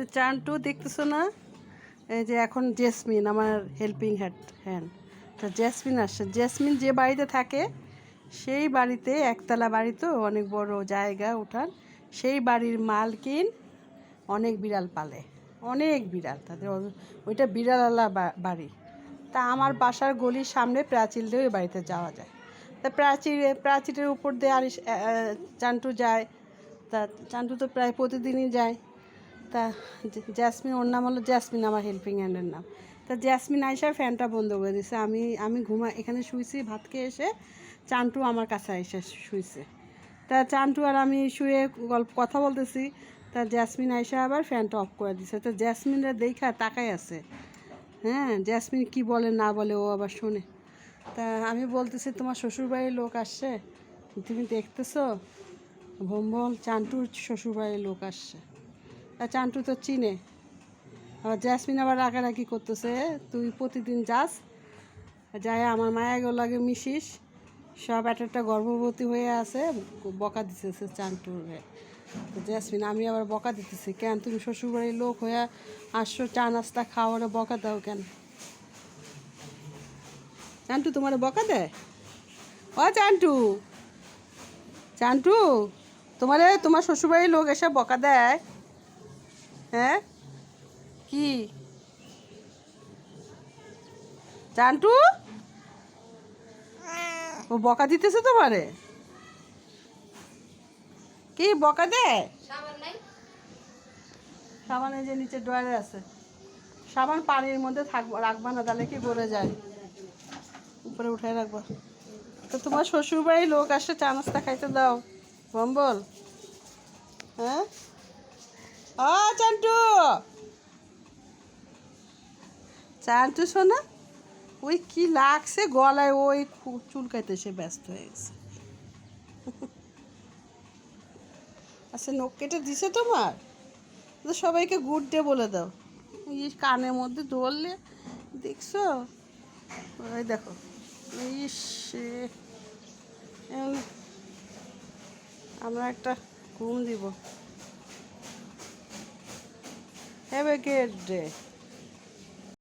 যে চানটু দেখতেছো না? এই যে এখন জেসমিন, আমার হেল্পিং হ্যান্ড হ্যান্ড তা জেসমিন আসছে। জেসমিন যে বাড়িতে থাকে, সেই বাড়িতে একতলা বাড়ি তো, অনেক বড় জায়গা উঠান সেই বাড়ির মালকিন অনেক বিড়াল পালে। অনেক বিড়াল, তাদের ওইটা বিড়ালওয়ালা বাড়ি। তা আমার বাসার গলির সামনে প্রাচীর দিয়ে ওই বাড়িতে যাওয়া যায়। তা প্রাচীরে, প্রাচীরের উপর দিয়ে আর চান্টু যায়। তা চান্টু তো প্রায় প্রতিদিনই যায়। তা জ্যাসমিন ওর নাম হলো জ্যাসমিন আমার হেল্পিং হ্যান্ডের নাম। তা জ্যাসমিন আইসা ফ্যানটা বন্ধ করে দিছে। আমি আমি ঘুমা, এখানে শুয়েছি ভাত খেয়ে এসে চান্টু আমার কাছে এসে শুয়েছে তা চান্টু আর আমি শুয়ে গল্প, কথা বলতেছি। তা জ্যাসমিন আইসা আবার ফ্যানটা অফ করে দিছে। তো জ্যাসমিনরা দেখা তাকাই আছে। হ্যাঁ জ্যাসমিন কি বলে, না বলে ও আবার শোনে। তা আমি বলতেছি, তোমার শ্বশুরবাড়ির লোক আসছে? তুমি দেখতেছো? ভোম্বল, চান্টুর শ্বশুরবাড়ির লোক আসছে। চান্টু তো চিনে। জ্যাসমিন আবার রাগারাগি করতেছে, তুই প্রতিদিন যাস যাই আমার মায়া লাগে মিশিস। সব একটা একটা গর্ভবতী হয়ে আছে, বকা দিতেছে চান্টুরে। জ্যাসমিন, আমি আবার বকা দিতেছি কেন? তুমি শ্বশুরবাড়ির লোক হয়ে আসছো, চা নাস্তা খাওয়ারে বকা দাও কেন? চান্টু তোমার বকা দেয়? ও চান্টু চান্টু, তোমারে, তোমার শ্বশুরবাড়ির লোক এসে বকা দেয়। হ্যাঁ? কি? চান্টু? ও বকা দিতেছে তোমারে? কি বকা দেয়? সাবান এই যে নিচে ড্রয়ারে আছে। সাবান পানির মধ্যে থাকব রাখবা না তাহলে কি পড়ে যায়। উপরে উঠায় রাখবা। তো তোমার শ্বশুর বাড়ির লোক আসে চা নাস্তা খাইতে দাও। বম্বল হ্যাঁ? ও চান্টু। চান্টু, শোনা। ওই কি লাগছে গলায়, ওই চুলকাইতে সে ব্যস্ত হয়ে গেছে। আচ্ছা নখ কেটে দিছে তোমার? তো সবাইকে গুড ডে বলে দাও। এই কানের মধ্যে ধরলে, দেখছ? ওই দেখো। ইস আমরা একটা ঘুম দিব। Have a good day